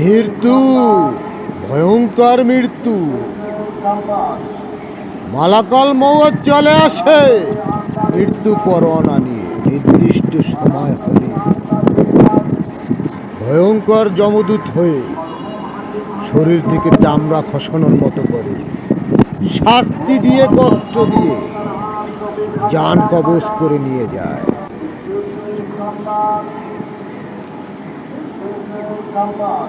মৃত্যু, ভয়ঙ্কর মৃত্যু। মালাকাল মৌত চলে আসে মৃত্যু পরোয়ানা নিয়ে নির্দিষ্ট সময় হলে। ভয়ঙ্কর যমদূত হয়ে শরীর থেকে চামড়া খসানোর মতো করে শাস্তি দিয়ে, কষ্ট দিয়ে যান কবজ করে নিয়ে যায়। আবু বকর